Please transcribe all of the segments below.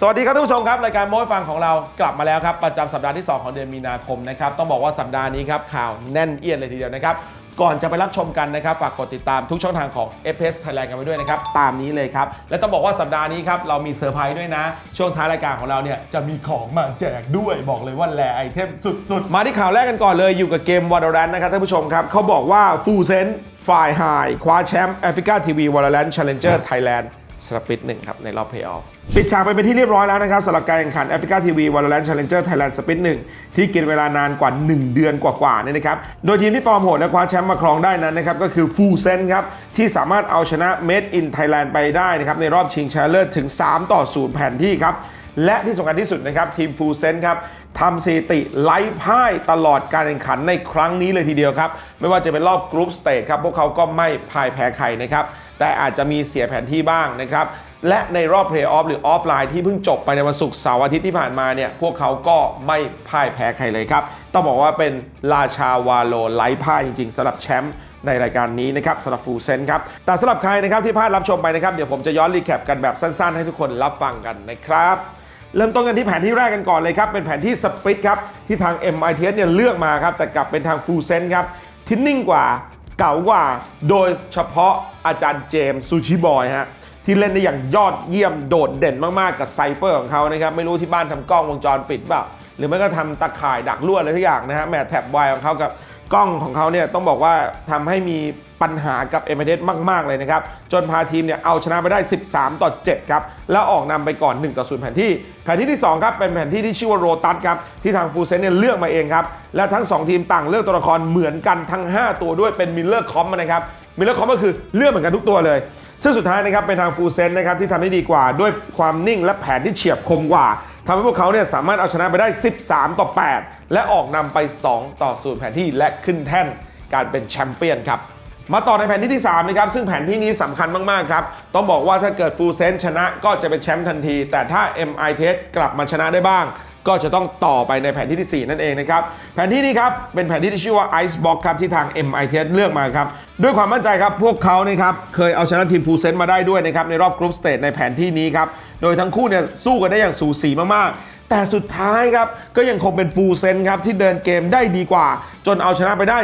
สวัสดีครับท่านผู้ชมครับ รายการโม้ยฟังของเรากลับมาแล้วครับ ประจำสัปดาห์ที่ 2 ของเดือนมีนาคมนะครับ ต้องบอกว่าสัปดาห์นี้ครับ ข่าวแน่นเอียดเลยทีเดียวนะครับ ก่อนจะไปรับชมกันนะครับ ฝากกดติดตามทุกช่องทางของ f s Thailand กันไว้ด้วยนะครับ ตามนี้เลยครับ และต้องบอกว่าสัปดาห์นี้ครับ เรามีเซอร์ไพรส์ด้วยนะ ช่วงท้ายรายการของเราเนี่ยจะมีของมาแจกด้วยบอกเลยว่าแลไอเทมสุดๆมาที่ข่าวแรกกันก่อนเลยอยู่กับเกม Valorant นะครับท่านผู้ชมครับเขาบอกว่า Full Sense ฝ่ายไฮคว้าแชมป์แอฟริกาทีวี Valorant Challenger Thailand สปิดหนึ่งครับในรอบเพลย์ออฟปิดฉากไปเป็นที่เรียบร้อยแล้วนะครับสำหรับการแข่งขันแอฟริกาทีวีวอลเลนชาเลนเจอร์ไทยแลนด์สปิดหนึ่งที่กินเวลานานกว่า 1 เดือนกว่าๆเนี่ยนะครับโดยทีมที่ฟอร์มโหดและคว้าแชมป์มาครองได้นั้นนะครับก็คือฟูเซนครับที่สามารถเอาชนะเมดอินไทยแลนด์ไปได้นะครับในรอบชิงชนะเลิศถึง 3 ต่อ 0 แผนที่ครับ และที่สำคัญที่สุดนะครับทีมฟูเซนครับทำสถิติไล่พ่ายตลอดการแข่งขันในครั้งนี้เลยทีเดียวครับ ไม่ว่าจะเป็นรอบกรุ๊ปสเตจครับพวกเขาก็ไม่พ่ายแพ้ใครนะครับ แต่อาจจะมีเสียแผนที่บ้างนะครับและในรอบเพลย์ออฟหรือออฟไลน์ที่เพิ่งจบไปในวันศุกร์เสาร์อาทิตย์ที่ผ่านมาเนี่ยพวกเขาก็ไม่พ่ายแพ้ใครเลยครับ ต้องบอกว่าเป็นราชาวาโลไล่พ่ายจริงๆสำหรับแชมป์ในรายการนี้นะครับสำหรับฟูเซนครับ แต่สำหรับใครนะครับที่พลาดรับชมไปนะครับ เดี๋ยวผมจะย้อนรีแคปกันแบบสั้นๆ ให้ทุกคนรับฟังกันนะครับ เริ่มต้นกันที่แผนที่แรกกันก่อนเลยครับ เป็นแผนที่สปริตครับ ที่ทาง MITS เนี่ยเลือกมาครับ แต่กลับเป็นทางฟูเซนครับที่นิ่งกว่าเก่ากว่า โดยเฉพาะอาจารย์เจมส์ซูชิบอยฮะที่เล่นได้อย่างยอดเยี่ยมโดดเด่นมากๆกับไซเฟอร์ของเขานะครับ ไม่รู้ที่บ้านทำกล้องวงจรปิดเปล่าหรือไม่ก็ทำตะข่ายดักลวดอะไรทุกอย่างนะฮะแหมแท็บไวของเขากับ กล้องของเขาเนี่ยต้องบอกว่าทำให้มีปัญหากับเอเมเดสมาก ๆ เลยนะครับ จนพาทีมเนี่ยเอาชนะไปได้ 13 ต่อ 7 ครับ แล้วออกนำไปก่อน 1 ต่อ 0 แผนที่ แผนที่ที่ 2 ครับ เป็นแผนที่ที่ชื่อว่าโรตัสครับ ที่ทางฟูเซนเนี่ยเลือกมาเองครับ และทั้ง 2 ทีมต่างเลือกตัวละครเหมือนกันทั้ง 5 ตัวด้วยเป็นมิลเลอร์คอมนะครับมิลเลอร์คอมก็คือเลือกเหมือนกันทุกตัวเลย ซึ่งสุดท้ายนะครับเป็นทางฟูเซนนะครับที่ทำได้ดีกว่าด้วยความนิ่งและแผนที่เฉียบคมกว่าทำให้พวกเขาเนี่ยสามารถเอาชนะไปได้ 13 ต่อ 8 และออกนำไป 2 ต่อ0แผนที่และขึ้นแท่นการเป็นแชมเปี้ยนครับมาต่อในแผนที่ที่3นะครับซึ่งแผนที่นี้สำคัญมาก ๆ ครับ ต้องบอกว่าถ้าเกิดฟูเซนชนะก็จะเป็นแชมป์ทันที แต่ถ้า MI t กลับมาชนะได้บ้าง ก็จะต้องต่อไปในแผนที่ที่ 4 นั่นเองนะครับ แผนที่นี้ครับ เป็นแผนที่ที่ชื่อว่า Ice Box ครับ ที่ทาง MIT เลือกมาครับ ด้วยความมั่นใจครับ พวกเขานะครับ เคยเอาชนะทีมฟูเซนมาได้ด้วยนะครับ ในรอบกรุ๊ปสเตจในแผนที่นี้ครับ โดยทั้งคู่เนี่ยสู้กันได้อย่างสูสีมากๆแต่สุดท้ายครับ ก็ยังคงเป็นฟูเซนครับ ที่เดินเกมได้ดีกว่า จนเอาชนะไปได้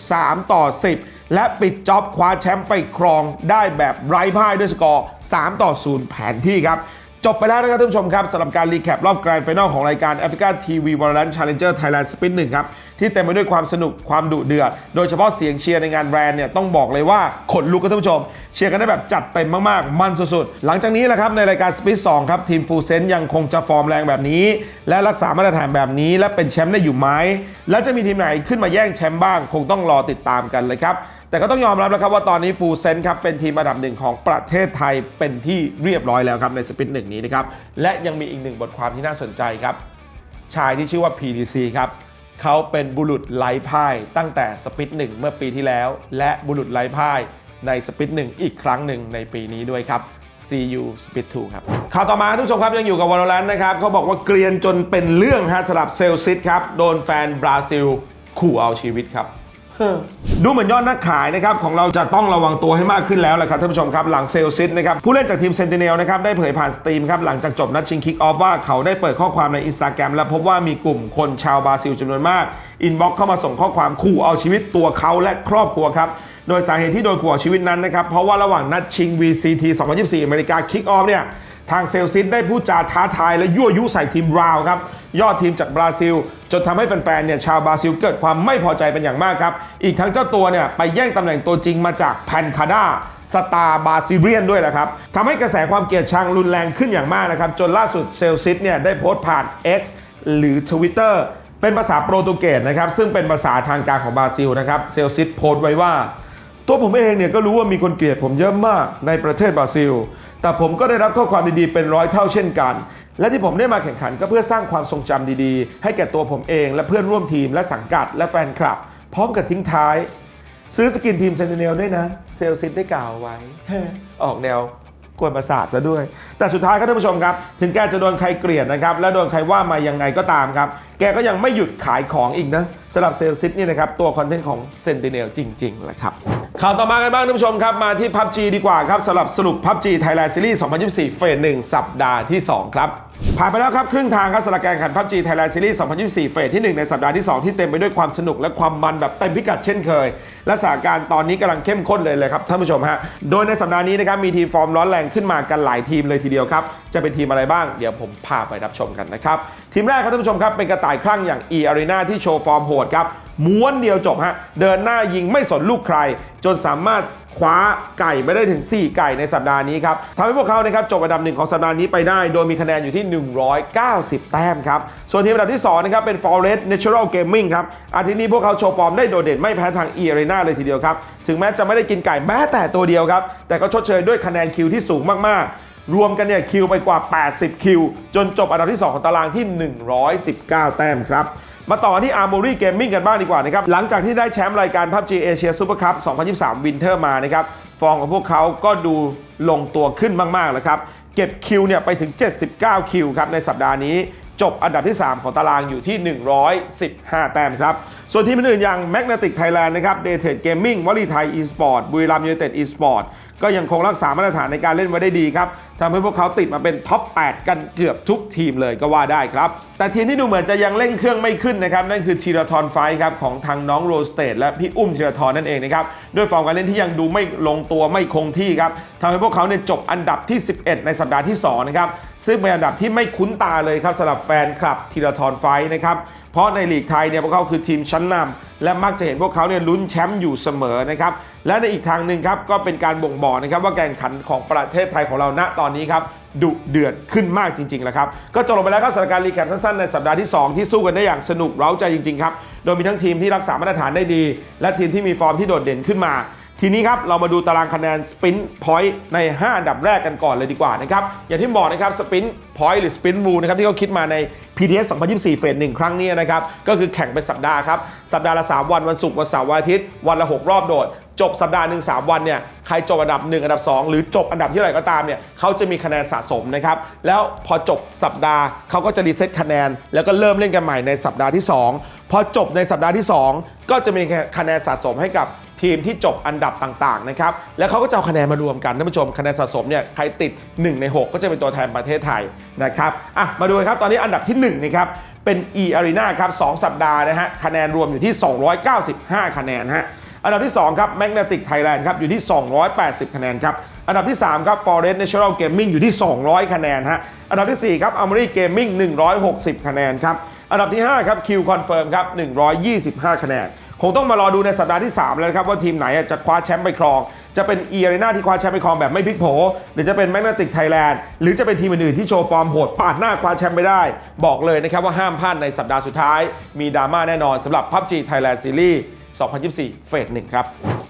13 ต่อ 10 และปิดจ็อบคว้าแชมป์ไปครองได้แบบไร้พ่ายด้วยสกอร์ 3 ต่อ 0 แผนที่ครับ จบไปแล้วนะครับท่านผู้ชมครับสำหรับการรีแคปรอบแกรนด์ไฟนอลของรายการ Africa TV Valorant Challenger Thailand Spin 1ครับ ที่เต็มไปด้วยความสนุกความดุเดือด โดยเฉพาะเสียงเชียร์ในงานแบรนด์เนี่ยต้องบอกเลยว่าขนลุกครับท่านผู้ชม เชียร์กันได้แบบจัดเต็มมากๆ มันสุดๆ หลังจากนี้แหละครับในรายการ Spin 2ครับทีมฟูเซนยังคงจะฟอร์มแรงแบบนี้ และรักษามาตรฐานแบบนี้ และเป็นแชมป์ได้อยู่ไหมและจะมีทีมไหนขึ้นมาแย่งแชมป์บ้าง คงต้องรอติดตามกันเลยครับ แต่ก็ต้องยอมรับแล้วครับว่าตอนนี้ฟูเซนครับเป็นทีมอันดับหนึ่งของประเทศไทยเป็นที่เรียบร้อยแล้วครับในสปินหนึ่งนี้นะครับและยังมีอีกหนึ่งบทความที่น่าสนใจครับ ชายที่ชื่อว่า PDC ครับเขาเป็นบุรุษไร้พ่ายตั้งแต่สปิดหนึ่งเมื่อปีที่แล้ว และบุรุษไร้พ่ายในสปิดหนึ่งอีกครั้งหนึ่งในปีนี้ด้วยครับ CU Speed 2ครับข่าวต่อมาท่านผู้ชมครับยังอยู่กับวอลเลนนะครับเขาบอกว่าเกรียนจนเป็นเรื่องฮะสำหรับเซลซิตครับ โดนแฟนบราซิลขู่เอาชีวิตครับ ดูเหมือนยอดนักขายนะครับของเราจะต้องระวังตัวให้มากขึ้นแล้วแหละครับท่านผู้ชมครับหลังเซลซิตนะครับผู้เล่นจากทีมเซนติเนลนะครับได้เผยผ่านสตรีมครับหลังจากจบนัดชิงคิกออฟว่าเขาได้เปิดข้อความในอินสตาแกรมและพบว่ามีกลุ่มคนชาวบราซิลจำนวนมากอินบ็อกเข้ามาส่งข้อความขู่เอาชีวิตตัวเขาและครอบครัวครับ โดยสาเหตุที่โดนขู่เอาชีวิตนั้นนะครับ เพราะว่าระหว่างนัดชิง VCT 2024 อเมริกาคิกออฟเนี่ยทางเซลซิตได้พูดจาท้าทายและยั่วยุใส่ทีมราวครับยอดทีมจากบราซิล จนทำให้แฟนๆเนี่ยชาวบราซิลเกิดความไม่พอใจเป็นอย่างมากครับ อีกทั้งเจ้าตัวเนี่ยไปแย่งตำแหน่งตัวจริงมาจากแพนคาดาสตาร์บาซิเรียนด้วยนะครับทำให้กระแสความเกลียดชังรุนแรงขึ้นอย่างมากนะครับ จนล่าสุดเซลซิตเนี่ยได้โพสต์ผ่าน X หรือ Twitter เป็นภาษาโปรตุเกสนะครับซึ่งเป็นภาษาทางการของบราซิลนะครับเซลซิตโพสต์ไว้ว่า ตัวผมเองเนี่ยก็รู้ว่ามีคนเกลียดผมเยอะมากในประเทศบราซิล แต่ผมก็ได้รับข้อความดีๆเป็นร้อยเท่าเช่นกัน และที่ผมได้มาแข่งขันก็เพื่อสร้างความทรงจำดีๆ ให้แก่ตัวผมเองและเพื่อนร่วมทีมและสังกัดและแฟนคลับ พร้อมกับทิ้งท้าย ซื้อสกินทีมเซนเนลด้วยนะ เซลซิตได้กล่าวไว้ ออกแนว กวนประสาทซะด้วย แต่สุดท้ายครับท่านผู้ชมครับ ถึงแกจะโดนใครเกลียดนะครับ และโดนใครว่ามายังไงก็ตามครับ แกก็ยังไม่หยุดขายของอีกนะสำหรับเซลซิตนี่นะครับ ตัวคอนเทนต์ของเซนติเนลจริงๆแหละครับ ข่าวต่อมากันบ้างท่านผู้ชมครับ มาที่ PUBG ดีกว่าครับสำหรับสรุป PUBG Thailand Series 2024 เฟส1สัปดาห์ที่ 2 ครับ ผ่านไปแล้วครับ ครึ่งทางครับสำหรับการแข่งขัน PUBG Thailand Series 2024 เฟสที่ 1 ในสัปดาห์ที่ 2 ที่เต็มไปด้วยความสนุกและความมันแบบเต็มพิกัดเช่นเคย และสถานการณ์ตอนนี้กำลังเข้มข้นเลยเลยครับท่านผู้ชมฮะ โดยในสัปดาห์นี้นะครับมีทีมฟอร์มร้อนแรงขึ้นมากันหลายทีมเลยทีเดียวครับ จะเป็นทีมอะไรบ้างเดี๋ยวผมพาไปรับชมกันนะครับ ทีมแรกครับท่านผู้ชมครับเป็นกระต่ายคลั่งอย่าง E Arena ที่โชว์ฟอร์มโหดครับม้วนเดียวจบฮะเดินหน้ายิงไม่สนลูกใคร จนสามารถ คว้าไก่ไปได้ถึง 4 ไก่ในสัปดาห์นี้ครับทำให้พวกเขานะครับจบอันดับหนึ่งของสัปดาห์นี้ไปได้ โดยมีคะแนนอยู่ที่ 190 แต้มครับ ส่วนทีมอันดับที่2นะครับเป็น Forest Natural Gaming ครับอาทิตย์นี้พวกเขาโชว์ฟอร์มได้โดดเด่นไม่แพ้ทาง e a r e n a เลยทีเดียวครับ ถึงแม้จะไม่ได้กินไก่แม้แต่ตัวเดียวครับ แต่ก็ชดเชยด้วยคะแนนคิวที่สูงมากๆรวมกันเนี่ยคิวไปกว่า 80 คิว จนจบอันดับที่ 2 ของตารางที่ 119 แต้มครับ มาต่อที่ Armory Gaming กันบ้างดีกว่านะครับ หลังจากที่ได้แชมป์รายการ PUBG Asia Super Cup 2023 Winter มานะครับ ฟอร์มของพวกเขาก็ดูลงตัวขึ้นมากๆแล้วครับ เก็บคิวเนี่ยไปถึง 79 คิวครับในสัปดาห์นี้จบอันดับที่ 3 ของตารางอยู่ที่ 115 แต้มครับ ส่วนทีมอื่นอย่าง Magnetic Thailand นะครับ d a t e d Gaming วลีไทย eSport บุรีรัมย์ยูไนเต็ด eSport ก็ยังคงรักษามาตรฐานในการเล่นไว้ได้ดีครับ ทำให้พวกเขาติดมาเป็นท็อป 8 กันเกือบทุกทีมเลยก็ว่าได้ครับ แต่ทีมที่ดูเหมือนจะยังเร่งเครื่องไม่ขึ้นนะครับ นั่นคือทีรทรไฟครับของทางน้องโรสเตดและพี่อุ้มทีรทรนั่นเองนะครับ ด้วยฟอร์มการเล่นที่ยังดูไม่ลงตัวไม่คงที่ครับทำให้พวกเขาเนี่ยจบอันดับที่ 11 ในสัปดาห์ที่2นะครับซึ่งเป็นอันดับที่ไม่คุ้นตาเลยครับสำหรับแฟนคลับทีรทรไฟนะครับเพราะในลีกไทยเนี่ยพวกเขาคือทีมชั้นนำและมักจะเห็นพวกเขาเนี่ยลุ้นแชมป์อยู่เสมอนะครับและในอีกทางหนึ่งครับก็เป็นการบ่งบอกนะครับว่าการแข่งขันของประเทศไทยของเราณตอนนี้ครับดุเดือดขึ้นมากจริงๆแล้วครับก็จบลงไปแล้วครับสถานการณ์รีแคปสั้นๆในสัปดาห์ที่ 2 ที่สู้กันได้อย่างสนุกเร้าใจจริงๆครับโดยมีทั้งทีมที่รักษามาตรฐานได้ดี และทีมที่มีฟอร์มที่โดดเด่นขึ้นมา ทีนี้ครับเรามาดูตารางคะแนนสปินพอยต์ใน 5 อันดับแรกกันก่อนเลยดีกว่านะครับอย่างที่บอกนะครับสปินพอยต์หรือสปินรูนะครับที่เขาคิดมาใน PTS 2024 เฟสหนึ่งครั้งนี้นะครับก็คือแข่งเป็นสัปดาห์ครับสัปดาห์ละ 3 วันวันศุกร์วันเสาร์วันอาทิตย์วันละ 6 รอบโดด จบสัปดาห์หนึ่งสามวันเนี่ยใครจบอันดับ 1 อันดับ 2 หรือจบอันดับที่เท่าไหร่ก็ตามเนี่ยเขาจะมีคะแนนสะสมนะครับ แล้วพอจบสัปดาห์เขาก็จะรีเซ็ตคะแนน แล้วก็เริ่มเล่นกันใหม่ในสัปดาห์ที่ 2 พอจบในสัปดาห์ที่ 2 ก็จะมีคะแนนสะสมให้กับทีมที่จบอันดับต่างๆนะครับ แล้วเขาก็จะเอาคะแนนมารวมกันท่านผู้ชมคะแนนสะสมเนี่ยใครติด 1 ใน 6 ก็จะเป็นตัวแทนประเทศไทยนะครับอะมาดูครับตอนนี้อันดับที่1นะครับเป็น e arena ครับ2สัปดาห์นะฮะคะแนนรวมอยู่ที่ 295 คะแนนฮะ อันดับที่ 2 ครับ Magnetic Thailand ครับ อยู่ที่ 280 คะแนนครับ อันดับที่ 3 ครับ Forest Natural Gaming อยู่ที่ 200 คะแนนฮะ อันดับที่ 4 ครับ Amory Gaming 160 คะแนนครับ อันดับที่ 5 ครับ Q Confirm ครับ 125 คะแนน คงต้องมารอดูในสัปดาห์ที่ 3 แล้วครับ ว่าทีมไหนจะคว้าแชมป์ไปครอง จะเป็น e arena ที่คว้าแชมป์ไปครองแบบไม่พลิกโผ หรือจะเป็น Magnetic Thailand หรือจะเป็นทีมอื่นๆที่โชว์ฟอร์มโหดปาดหน้าคว้าแชมป์ไปได้ บอกเลยนะครับว่าห้ามพลาดในสัปดาห์สุดท้าย มีดราม่าแน่นอนสำหรับ PUBG Thailand Series 2024 เฟสหนึ่งครับ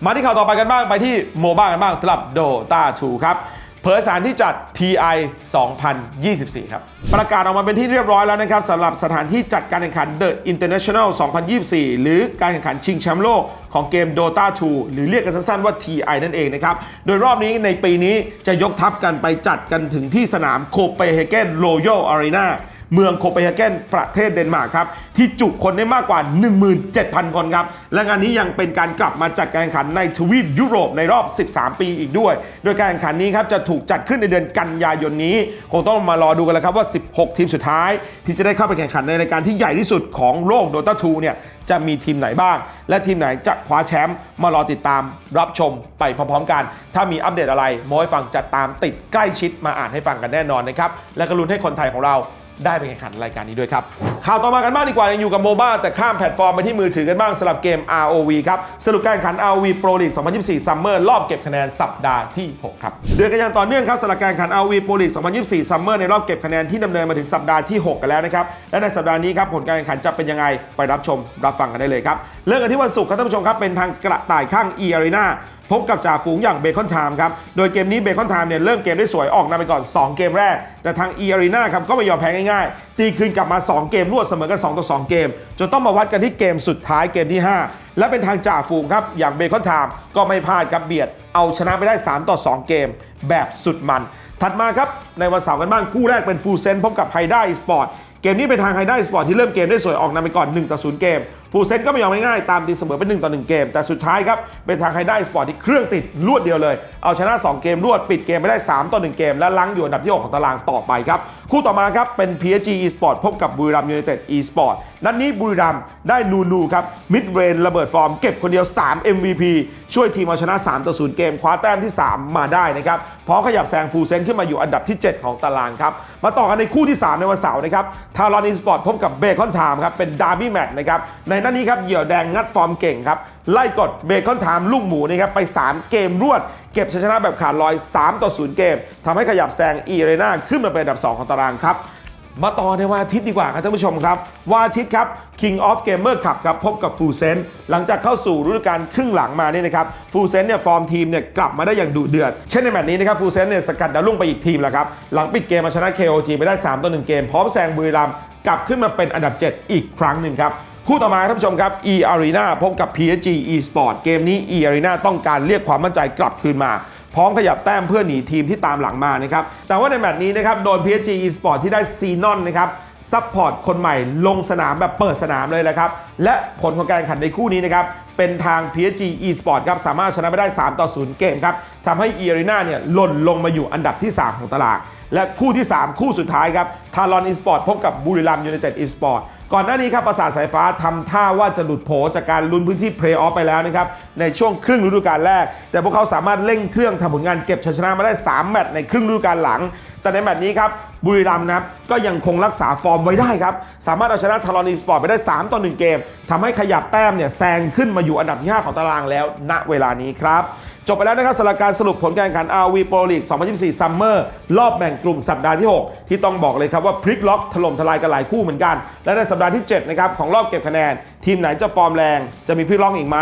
มาที่ข่าวต่อไปกันบ้าง ไปที่โมบ้ากันบ้างสำหรับ Dota 2ครับเผยสถานที่จัด TI 2024 ครับ ประกาศออกมาเป็นที่เรียบร้อยแล้วนะครับสำหรับสถานที่จัดการแข่งขัน The International 2024 หรือการแข่งขันชิงแชมป์โลกของเกม Dota 2 หรือเรียกกันสั้นๆว่า TI นั่นเองนะครับ โดยรอบนี้ในปีนี้จะยกทัพกันไปจัดกันถึงที่สนามโคเปนเฮเกนโรยัลอารีนา เมืองโคเปนเฮเกนประเทศเดนมาร์กครับที่จุคนได้มากกว่า 17,000 คนครับและงานนี้ยังเป็นการกลับมาจัดการแข่งขันในทวีปยุโรปในรอบ 13 ปีอีกด้วย โดยการแข่งขันนี้ครับจะถูกจัดขึ้นในเดือนกันยายนนี้ คงต้องมารอดูกันแล้วครับว่า 16 ทีมสุดท้าย ที่จะได้เข้าไปแข่งขันในรายการที่ใหญ่ที่สุดของโลก Dota 2เนี่ยจะมีทีมไหนบ้าง และทีมไหนจะคว้าแชมป์มารอติดตามรับชมไปพร้อมๆกัน ถ้ามีอัปเดตอะไรโมให้ฟังจะตามติดใกล้ชิดมาอ่านให้ฟังกันแน่นอนนะครับและก็ลุ้นให้คนไทยของเรา ได้ไปแข่งขันรายการนี้ด้วยครับ ข่าวต่อมากันบ้างดีกว่ายังอยู่กับโมบ้าแต่ข้ามแพลตฟอร์มไปที่มือถือกันบ้างสำหรับเกม ROV ครับสรุปการแข่งขัน ROV Pro League 2024 Summer รอบเก็บคะแนนสัปดาห์ที่ 6 ครับ เดือนกันอย่างต่อเนื่องครับสำหรับการแข่งขัน ROV Pro League 2024 Summer ในรอบเก็บคะแนนที่ดำเนินมาถึงสัปดาห์ที่ 6 กันแล้วนะครับและในสัปดาห์นี้ครับผลการแข่งขันจะเป็นยังไงไปรับชมรับฟังกันได้เลยครับเริ่มกันที่วันศุกร์ครับท่านผู้ชมครับเป็นทางกระต่ายข้าง E Arena พบกับจ่าฝูงอย่างเบคอนไทม์ครับ โดยเกมนี้เบคอนไทม์เนี่ยเริ่มเกมได้สวยออกนำไปก่อน 2 เกมแรก แต่ทาง e a r e n a ครับก็ไม่ยอมแพ้ง่ายๆ ตีคืนกลับมา 2 เกมรวดเสมอกัน2ต่อ2 เกม จนต้องมาวัดกันที่เกมสุดท้ายเกมที่ 5 และเป็นทางจ่าฝูงครับอย่างเบคอนไทม์ก็ไม่พลาดครับเบียด เอาชนะไปได้ 3 ต่อ 2 เกม แบบสุดมัน ถัดมาครับในวันเสาร์กันบ้างคู่แรกเป็นฟูเซนพบกับไฮด้าอีสปอร์ตเกมนี้เป็นทางไฮด้าอีสปอร์ตที่เริ่มเกมได้สวยออกนำไปก่อน1ต่อ0เกม ฟูเซนก็ไม่ยอมง่ายๆตามตีเสมอเป็น1ต่อ1เกม แต่สุดท้ายครับ เป็นทางไฮด้สปอร์ตที่เครื่องติดรวดเดียวเลย เอาชนะ 2 เกมรวดปิดเกมไปได้ 3 ต่อ 1 เกม และล้างอยู่อันดับที่ 6 ของตารางต่อไปครับ คู่ต่อมาครับ เป็น PSG Esport พบกับบุรีรัมยูไนเต็ด Esport นัดนี้บุรีรัมได้นูนูครับมิดเรนระเบิดฟอร์มเก็บคนเดียว 3 MVP ช่วยทีมเอาชนะ3ต่อ0เกมคว้าแต้มที่ 3 มาได้นะครับพร้อมขยับแซงฟูเซนขึ้นมาอยู่อันดับที่ 7 ของตารางครับมาต่อกันในคู่ที่ 3 ในวันเสาร์นะครับทารอนอินสปอร์ตพบกับเบคอนไทม์ครับเป็นดาร์บี้แมตช์นะครับในนัดนี้ครับเหยี่ยวแดงงัดฟอร์มเก่งครับไล่กดเบคอนไทม์ลูกหมูนะครับไป 3 เกมรวด เก็บชัยชนะแบบขาดลอย 3 ต่อ 0 เกมทำให้ขยับแซงอีเรนาขึ้นมาเป็นอันดับ 2 ของตารางครับมาต่อในวันอาทิตย์ดีกว่าครับท่านผู้ชมครับวันอาทิตย์ครับ King of Gamer Cup ครับพบกับฟูเซนหลังจากเข้าสู่ฤดูกาลครึ่งหลังมาเนี่ยนะครับฟูเซนเนี่ยฟอร์มทีมเนี่ยกลับมาได้อย่างดุเดือด เช่นในแมตช์นี้นะครับฟูเซนเนี่ยสกัดดาวรุ่งไปอีกทีมแล้วครับ หลังปิดเกมมาชนะ KOG ไปได้ 3 ต่อ 1 เกม พร้อมแซงบุรีรัมย์กลับขึ้นมาเป็นอันดับ 7 อีกครั้งหนึ่งครับ คู่ต่อมาท่านผู้ชมครับ E Arena พบกับ PSG Esport เกมนี้ E Arena ต้องการเรียกความมั่นใจกลับคืนมาพร้อมขยับแต้มเพื่อหนีทีมที่ตามหลังมานะครับ แต่ว่าในแมตช์นี้นะครับ โดน PSG Esport ที่ได้ซีนอนนะครับ ซัพพอร์ตคนใหม่ลงสนามแบบเปิดสนามเลยแหละครับ และผลของการแข่งขันในคู่นี้นะครับ เป็นทาง PSG Esport ครับ สามารถชนะไปได้ 3 ต่อ 0 เกมครับทำให้ e a r e n a เนี่ยหล่นลงมาอยู่อันดับที่ 3 ของตารางและคู่ที่ 3 คู่สุดท้ายครับทารอนอีสปอร์ตพบกับบุรีรัมย์ยูไนเต็ดอีสปอร์ต ก่อนหน้านี้ครับประสาทสายฟ้าทำท่าว่าจะหลุดโผจากการลุ้นพื้นที่เพลย์ออฟไปแล้วนะครับในช่วงครึ่งฤดูกาลแรก แต่พวกเขาสามารถเร่งเครื่องทำผลงานเก็บชัยชนะมาได้ 3 แมตช์ในครึ่งฤดูกาลหลัง แต่ในแมตช์นี้ครับ บุรีรัมย์นะครับก็ยังคงรักษาฟอร์มไว้ได้ครับ สามารถเอาชนะทารอนอีสปอร์ตไปได้ 3 ต่อ 1 เกมทำให้ขยับแต้มเนี่ยแซงขึ้นมาอยู่อันดับที่ 5 ของตารางแล้ว ณเวลานี้ครับ จบไปแล้วนะครับสำหรับการสรุปผลการแข่งขัน RV Pro League 2024 Summer รอบแบ่งกลุ่มสัปดาห์ที่ 6 ที่ต้องบอกเลยครับว่าพลิกล็อกถล่มทลายกันหลายคู่เหมือนกัน และในสัปดาห์ที่7นะครับของรอบเก็บคะแนน ทีมไหนจะฟอร์มแรง จะมีพลิกล็อกอีกไหม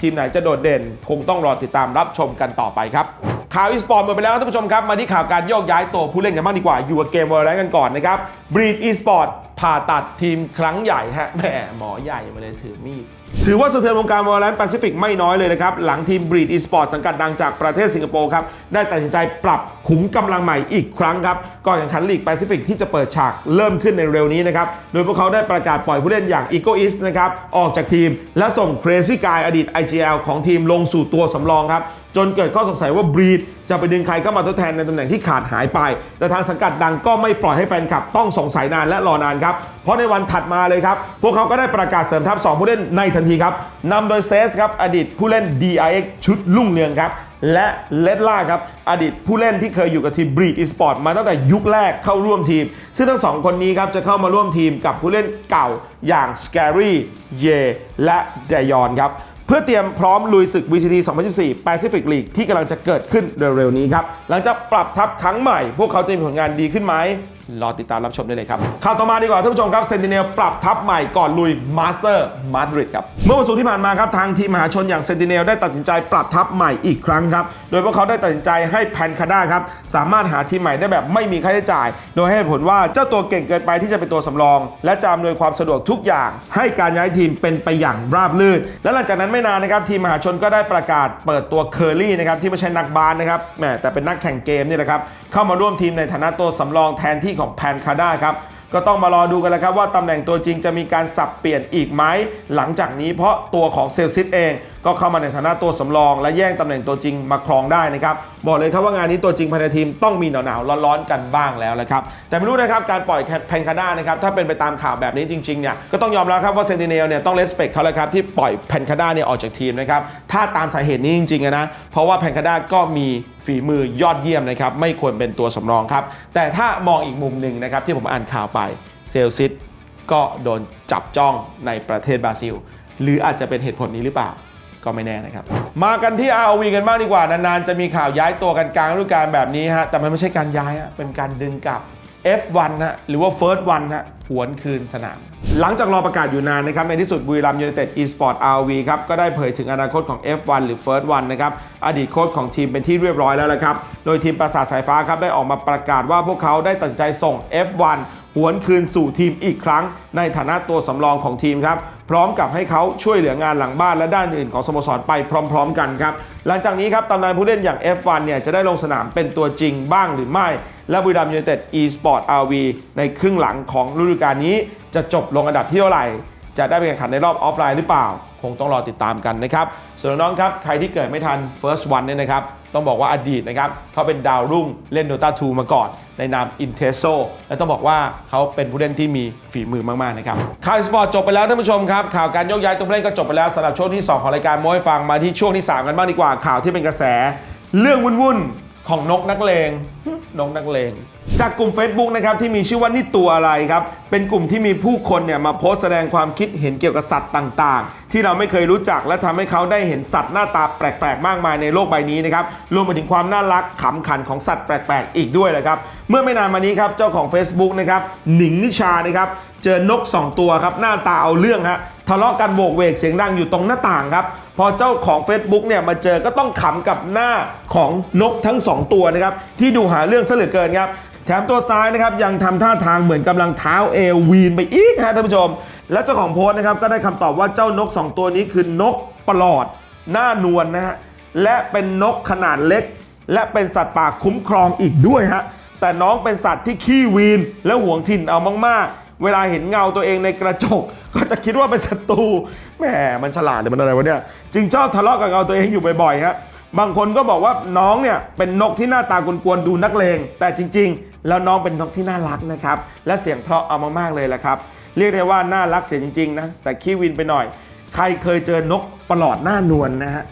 ทีมไหนจะโดดเด่น คงต้องรอติดตามรับชมกันต่อไปครับ ข่าวอีสปอร์ตหมดไปแล้วท่านผู้ชมครับ มาที่ข่าวการโยกย้ายตัวผู้เล่นกันบ้างดีกว่า อยู่กับเกมวอลเลย์กันก่อนนะครับบรีดอีสปอร์ตผ่าตัดทีมครั้งใหญ่ฮะแหมหมอใหญ่มาเลยถือมีดถือว่าสะเทือนวงการวอลเลย์แปซิฟิกไม่น้อยเลยนะครับ หลังทีมบรีดอีสปอร์ตสังกัดดังจากประเทศสิงคโปร์ครับ ได้ตัดสินใจปรับขุมกำลังใหม่อีกครั้งครับ ก่อนแข่งขันลีกแปซิฟิกที่จะเปิดฉากเริ่มขึ้นในเร็วนี้นะครับ โดยพวกเขาได้ประกาศปล่อยผู้เล่นอย่างอีโกอิสนะครับ ออกจากทีม และส่งเครซี่กายอดีต IGL ของทีมลงสู่ตัวสำรองครับ จนเกิดข้อสงสัยว่าบรีดจะไปดึงใครเข้ามาทดแทนในตำแหน่งที่ขาดหายไป แต่ทางสังกัดดังก็ไม่ปล่อยให้แฟนคลับต้องสงสัยนานและรอนานครับ เพราะในวันถัดมาเลยครับ พวกเขาก็ได้ประกาศเสริมทัพ 2 ผู้เล่นในทันทีครับนำโดยเซสครับอดีตผู้เล่น DIX ชุดลุ่งเรืองครับและเลดล่าครับ อดีตผู้เล่นที่เคยอยู่กับทีมบรีดอีสปอร์ตมาตั้งแต่ยุคแรกเข้าร่วมทีม ซึ่งทั้งสองคนนี้ครับจะเข้ามาร่วมทีมกับผู้เล่นเก่าอย่างสแกรี่เยและเดยอนครับ เพื่อเตรียมพร้อมลุยศึก VCT 2014 Pacific League ที่กำลังจะเกิดขึ้นเร็วๆนี้ครับ หลังจากปรับทัพครั้งใหม่ พวกเขาจะมีผลงานดีขึ้นไหม รอติดตามรับชมได้เลยครับ ข่าวต่อมาดีกว่าท่านผู้ชมครับเซนติเนลปรับทัพใหม่ก่อนลุยมาสเตอร์มาดริดครับ เมื่อวันศุกร์ที่ผ่านมาครับทางทีมมหาชนอย่างเซนติเนลได้ตัดสินใจปรับทัพใหม่อีกครั้งครับ โดยพวกเขาได้ตัดสินใจให้แพนคาด้าครับสามารถหาทีมใหม่ได้แบบไม่มีค่าใช้จ่าย โดยให้ผลว่าเจ้าตัวเก่งเกินไปที่จะเป็นตัวสำรอง และจะอำนวยความสะดวกทุกอย่าง ให้การย้ายทีมเป็นไปอย่างราบรื่น และหลังจากนั้นไม่นานนะครับทีมมหาชนก็ได้ประกาศเปิดตัวเคอร์รี่นะครับที่ไม่ใช่นักบาสนะครับแหมแต่เป็นนักแข่งเกมนี่แหละครับเข้ามาร่วมทีมในฐานะตัวสำรองแทนที่ของแพนคาด้าครับก็ต้องมารอดูกันแล้วครับว่าตำแหน่งตัวจริงจะมีการสับเปลี่ยนอีกไหมหลังจากนี้เพราะตัวของเซลซิตเอง ก็เข้ามาในฐานะตัวสำรอง และแย่งตำแหน่งตัวจริงมาครองได้นะครับบอกเลยครับว่างานนี้ตัวจริงภายในทีมต้องมีหนาวๆร้อนๆกันบ้างแล้วนะครับแต่ไม่รู้นะครับการปล่อยแพนคาด้านะครับถ้าเป็นไปตามข่าวแบบนี้จริงๆเนี่ยก็ต้องยอมรับครับว่าเซนติเนลเนี่ยต้องเลสเปคเขาแล้วครับที่ปล่อยแพนคาด้าเนี่ยออกจากทีมนะครับถ้าตามสาเหตุนี้จริงๆนะเพราะว่าแพนคาด้าก็มี ฝีมือยอดเยี่ยมนะครับไม่ควรเป็นตัวสำรองครับ แต่ถ้ามองอีกมุมหนึ่งนะครับที่ผมอ่านข่าวไปเซลซิตก็โดนจับจ้องในประเทศบราซิล หรืออาจจะเป็นเหตุผลนี้หรือเปล่าก็ไม่แน่นะครับ มากันที่ ROV กันบ้างดีกว่านานๆจะมีข่าวย้ายตัวกันกลางฤดูกาลแบบนี้ฮะแต่มันไม่ใช่การย้ายฮะเป็นการดึงกลับ F1 ฮะหรือว่า First One ฮะหวนคืนสนาม หลังจากรอประกาศอยู่นานนะครับ ในที่สุดบุรีรัมย์ยูไนเต็ด eSport RV ครับ ก็ได้เผยถึงอนาคตของ F1 หรือ First One นะครับอดีตโค้ชของทีมเป็นที่เรียบร้อยแล้วละครับ โดยทีมประสาทสายฟ้าครับได้ออกมาประกาศว่าพวกเขาได้ตัดใจส่ง F1 หหวนคืนสู่ทีมอีกครั้ง ในฐานะตัวสำรองของทีมครับ พร้อมกับให้เขาช่วยเหลืองานหลังบ้านและด้านอื่นของสโมสรไปพร้อม ๆ กันครับ หลังจากนี้ครับตำนานผู้เล่นอย่าง F1 เนี่ยจะได้ลงสนามเป็นตัวจริงบ้างหรือไม่ และบุรีรัมย์ยูไนเต็ด e-sport RV ในครึ่งหลังของฤดูกาลนี้จะจบลงอันดับที่เท่าไหร่ จะได้ไปแข่งขันในรอบออฟไลน์หรือเปล่า คงต้องรอติดตามกันนะครับ ส่วนน้องครับ ใครที่เกิดไม่ทัน First One เนี่ยนะครับ ต้องบอกว่าอดีตนะครับเขาเป็นดาวรุ่งเล่น Dota 2 มาก่อน ในนาม i n t e s o และต้องบอกว่าเขาเป็นผู้เล่นที่มีฝีมือมาก ๆ นะครับ ข่าวสปอร์ตจบไปแล้วท่านผู้ชมครับ ข่าวการยกย้ายตัวผู้เล่นก็จบไปแล้วสำหรับช่วงที่ 2 ของรายการโม้ให้ฟังมาที่ช่วงที่ 3 กันบ้างดีกว่าข่าวที่เป็นกระแส เรื่องวุ่นๆของนกนักเลงนกนักเลง จากกลุ่ม Facebook นะครับที่มีชื่อว่านี่ตัวอะไรครับ เป็นกลุ่มที่มีผู้คนเนี่ยมาโพสต์แสดงความคิดเห็นเกี่ยวกับสัตว์ต่างๆ ที่เราไม่เคยรู้จักและทำให้เขาได้เห็นสัตว์หน้าตาแปลกๆ มากมายในโลกใบนี้นะครับรวมไปถึงความน่ารักขำขันของสัตว์แปลกๆ อีกด้วยนะครับเมื่อไม่นานมานี้ครับเจ้าของ Facebook นะครับหนิงนิชานะครับเจอนก 2 ตัวครับหน้าตาเอาเรื่องฮะทะเลาะกันโบกเวกเสียงดังอยู่ตรงหน้าต่างครับพอเจ้าของ Facebook เนี่ยมาเจอก็ต้องขำกับหน้าของนกทั้ง 2 ตัวนะครับที่ดูหาเรื่องซะเหลือเกินครับ แถมตัวซ้ายนะครับยังทำท่าทางเหมือนกำลังเท้าเอววีนไปอีกฮะท่านผู้ชม และเจ้าของโพสต์นะครับก็ได้คำตอบว่าเจ้านก 2 ตัวนี้คือนกปลอด หน้านวลนะฮะและเป็นนกขนาดเล็ก และเป็นสัตว์ป่าคุ้มครองอีกด้วยฮะแต่น้องเป็นสัตว์ที่ขี้วีนและหวงถิ่นเอามากๆ เวลาเห็นเงาตัวเองในกระจก ก็จะคิดว่าเป็นศัตรูแหมมันฉลาดหรือมันอะไรวะเนี่ยจึงชอบทะเลาะกับเงาตัวเองอยู่บ่อยๆฮะบางคนก็บอกว่าน้องเนี่ยเป็นนกที่หน้าตากวนๆดูนักเลงแต่จริง ๆ แล้วน้องเป็นนกที่น่ารักนะครับ และเสียงเพราะเอามากๆเลยแหละครับ เรียกได้ว่าน่ารักเสียจริงๆนะ แต่ขี้วินไปหน่อย ใครเคยเจอนกประหลอดหน้านวลนะฮะ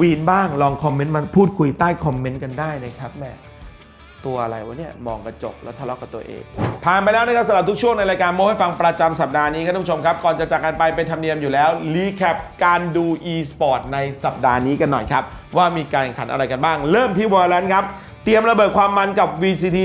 วีนบ้างลองคอมเมนต์มาพูดคุยใต้คอมเมนต์กันได้นะครับแม่ตัวอะไรวะเนี่ยมองกระจกแล้วทะเลาะกับตัวเอง ผ่านไปแล้วนะครับสำหรับทุกช่วงในรายการโมให้ฟังประจำสัปดาห์นี้ครับท่านผู้ชมครับ ก่อนจะจากกันไปเป็นธรรมเนียมอยู่แล้วรีแคปการดู e-sport ในสัปดาห์นี้กันหน่อยครับ ว่ามีการแข่งขันอะไรกันบ้าง เริ่มที่ Valorant ครับ เตรียมระเบิดความมันกับ VCT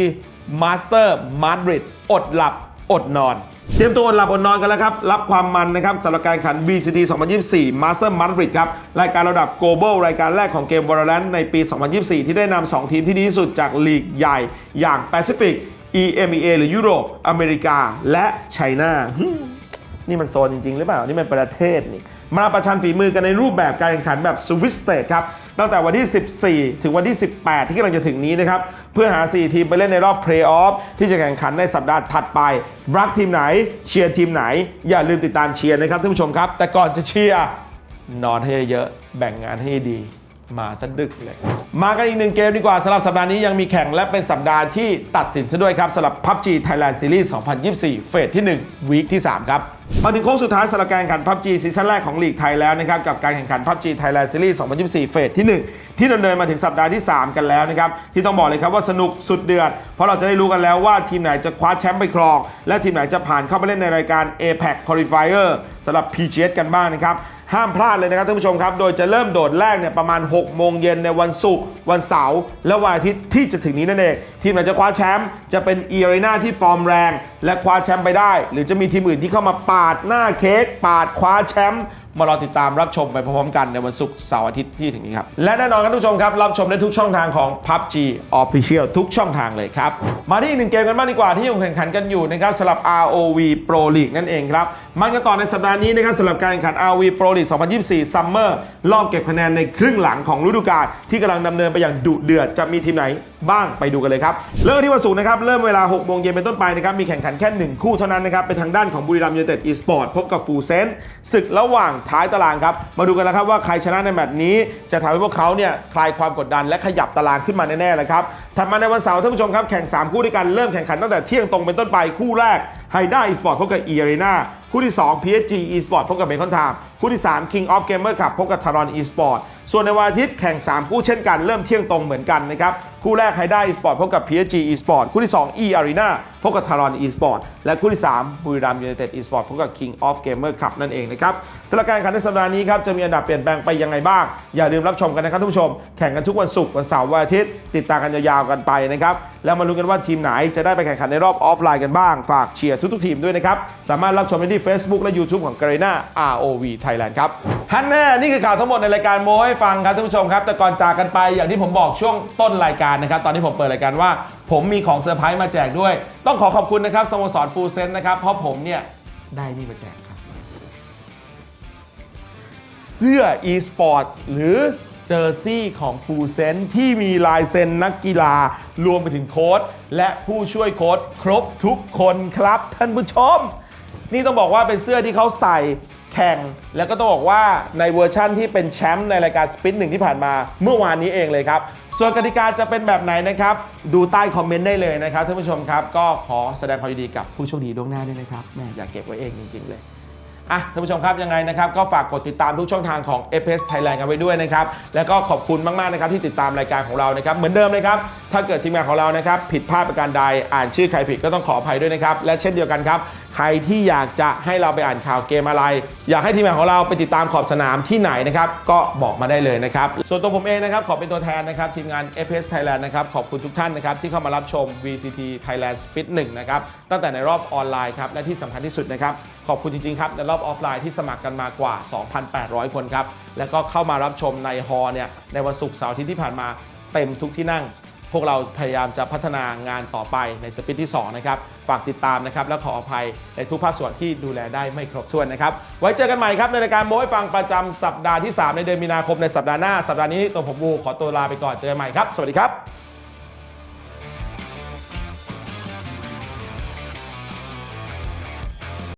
Master Madrid อดหลับอดนอน เตรียมตัวอดหลับอดนอนกันแล้วครับ รับความมันนะครับสำหรับการขัน VCT 2024 Master Madrid ครับ รายการระดับ global รายการแรกของเกม Valorant ในปี 2024 ที่ได้นำ2ทีมที่ดีที่สุดจากลีกใหญ่ อย่าง Pacific EMEA หรือยุโรป อเมริกา และไชน่า นี่มันโซนจริง ๆ หรือเปล่า นี่มันประเทศนี่ มาประชันฝีมือกันในรูปแบบการแข่งขันแบบสวิสเต e ครับตั้งแต่วันที่ 14 ถึงวันที่ 18 ที่กำลังจะถึงนี้นะครับ เพื่อหา 4 ทีมไปเล่นในรอบเพลย์ออฟที่จะแข่งขันในสัปดาห์ถัดไป รักทีมไหน เชียร์ทีมไหน อย่าลืมติดตามเชียร์นะครับท่านผู้ชมครับ แต่ก่อนจะเชียร์นอนให้เยอะแบ่งงานให้ดี มาซะดึกเลย มากันอีกหนึ่งเกมดีกว่าสำหรับสัปดาห์นี้ยังมีแข่งและเป็นสัปดาห์ที่ตัดสินซะด้วยครับสำหรับ PUBG Thailand Series 2024 เฟสที่ 1 วีคที่ 3 ครับ มาถึงโค้งสุดท้ายสำหรับการแข่งขัน PUBG ซีซั่นแรกของลีกไทยแล้วนะครับกับการแข่งขัน PUBG Thailand Series 2024 เฟสที่ 1 ที่ดำเนินมาถึงสัปดาห์ที่ 3 กันแล้วนะครับที่ต้องบอกเลยครับว่าสนุกสุดเดือด เพราะเราจะได้รู้กันแล้วว่าทีมไหนจะคว้าแชมป์ไปครอง และทีมไหนจะผ่านเข้าไปเล่นในรายการ APEC Qualifier สำหรับ PGS กันบ้างนะครับห้ามพลาดเลยนะครับท่านผู้ชมครับ โดยจะเริ่มโดดแรกเนี่ยประมาณ 6 โมงเย็นในวันศุกร์วันเสาร์และวันอาทิตย์ที่จะถึงนี้นั่นเอง ทีมไหนจะคว้าแชมป์จะเป็นอีอารีนาที่ฟอร์มแรง และคว้าแชมป์ไปได้ หรือจะมีทีมอื่นที่เข้ามาปาดหน้าเค้กปาดคว้าแชมป์ มารอติดตามรับชมไปพร้อมๆกันในวันศุกร์เสาร์อาทิตย์ที่ถึงนี้ครับ และแน่นอนครับทุกชมครับ รับชมได้ทุกช่องทางของ PUBG Official ทุกช่องทางเลยครับ มาที่อีกหนึ่งเกมกันบ้างดีกว่าที่ยังแข่งขันกันอยู่นะครับสำหรับ ROV Pro League นั่นเองครับ มันกันต่อในสัปดาห์นี้นะครับสำหรับการแข่งขัน ROV Pro League 2024 Summer รอบเก็บคะแนนในครึ่งหลังของฤดูกาลที่กำลังดำเนินไปอย่างดุเดือดจะมีทีมไหนบ้างไปดูกันเลยครับเริ่มที่วันศุกร์นะครับเริ่มเวลา6โมงเย็นเป็นต้นไปนะครับมีแข่งขันแค่หนึ่งคู่เท่านั้นนะครับเป็นทางด้านของบุรีรัมย์ยูไนเต็ดอีสปอร์ตพบกับฟูเซนศึกระหว่างท้ายตารางครับ มาดูกันแล้วครับว่าใครชนะในแมตช์นี้ จะทำให้พวกเขาเนี่ยคลายความกดดันและขยับตารางขึ้นมาแน่ๆเลยครับถัดมาในวันเสาร์ท่านผู้ชมครับแข่ง 3 คู่ด้วยกันเริ่มแข่งขันตั้งแต่เที่ยงตรงเป็นต้นไปคู่แรกไฮด้าอีสปอร์ตพบกับเอเรนาคู่ที่ 2 PSG Esport พบกับเบคอนไทม์คู่ที่ 3 King of Gamer ครับพบกับทารอน Esport ส่วนในวันอาทิตย์แข่ง 3 คู่เช่นกันเริ่มเที่ยงตรงเหมือนกันนะครับ คู่แรกไฮด้า Esport พบกับ PSG Esport คู่ที่ 2 E Arena พบกับ Taron Esport และคู่ที่ 3 บุรีรัมย์ยูไนเต็ด Esport พบกับ King of Gamer ครับนั่นเองนะครับสำหรับการแข่งขันในสัปดาห์นี้ครับจะมีอันดับเปลี่ยนแปลงไปยังไงบ้าง อย่าลืมรับชมกันนะครับทุกผู้ชม แข่งกันทุกวันศุกร์วันเสาร์วันอาทิตย์ติดตามกันยาวๆกันไปนะครับแล้วมาลุ้นกันว่าทีมไหนจะได้ไปแข่งขันในรอบออฟไลน์กันบ้างฝากเชียร์ทุกๆทีมด้วยนะครับสามารถรับชมได้ที่ Facebook และ YouTube ของ Garena ROV Thailand ครับฮันแน่นี่คือข่าวทั้งหมดในรายการโมให้ฟังครับท่านผู้ชมครับ แต่ก่อนจากกันไปอย่างที่ผมบอกช่วงต้นรายการนะครับ ตอนที่ผมเปิดรายการว่า ผมมีของเซอร์ไพรส์มาแจกด้วย ต้องขอขอบคุณนะครับสโมสรฟูลเซนนะครับ เพราะผมเนี่ยได้นี่มาแจกครับ เสื้อ e-sport หรือเจอร์ซี่ของฟูเซนที่มีลายเซ็นนักกีฬารวมไปถึงโค้ดและผู้ช่วยโค้ดครบทุกคนครับท่านผู้ชม นี่ต้องบอกว่าเป็นเสื้อที่เขาใส่ แข่ง แล้วก็ต้องบอกว่าในเวอร์ชั่นที่เป็นแชมป์ในรายการสปินหนึ่งที่ผ่านมาเมื่อวานนี้เองเลยครับ ส่วนกติกาจะเป็นแบบไหนนะครับ ดูใต้คอมเมนต์ได้เลยนะครับท่านผู้ชมครับ ก็ขอแสดงความยินดีกับผู้โชคดีล่วงหน้าด้วยนะครับแม่อยากเก็บไว้เองจริงๆเลยอะท่านผู้ชมครับยังไงนะครับก็ฝากกดติดตามทุกช่องทางของ f s Thailand กันไว้ด้วยนะครับ แล้วก็ขอบคุณมาก ๆ นะครับที่ติดตามรายการของเรานะครับ เหมือนเดิมเลยครับ ถ้าเกิดทีมงานของเรานะครับ ผิดพลาดประการใดอ่านชื่อใครผิดก็ต้องขออภัยด้วยนะครับ และเช่นเดียวกันครับ ใครที่อยากจะให้เราไปอ่านข่าวเกมอะไร อยากให้ทีมงานของเราไปติดตามขอบสนามที่ไหนนะครับก็บอกมาได้เลยนะครับ ส่วนตัวผมเองนะครับขอเป็นตัวแทนนะครับทีมงาน f s Thailand นะครับขอบคุณทุกท่านนะครับที่เข้ามารับชม VCT Thailand Spit 1นะครับตั้งแต่ในรอบออนไลน์ครับและที่สำคัญที่สุดนะครับขอบคุณจริงๆครับในรอบออฟไลน์ที่สมัครกันมากว่า 2,800 คนครับแล้วก็เข้ามารับชมในฮอล์เนี่ยในวันศุกร์เสาร์ที่ผ่านมาเต็มทุกที่นั่ง พวกเราพยายามจะพัฒนางานต่อไปในสปิทที่2นะครับฝากติดตามนะครับ และขออภัยในทุกภาคส่วนที่ดูแลได้ไม่ครบถ้วนนะครับ ไว้เจอกันใหม่ครับในรายการโม้ให้ฟังประจำสัปดาห์ที่ 3 ในเดือนมีนาคมในสัปดาห์หน้า สัปดาห์นี้ตัวผมบูขอตัวลาไปก่อนเจอกันใหม่ครับ สวัสดีครับ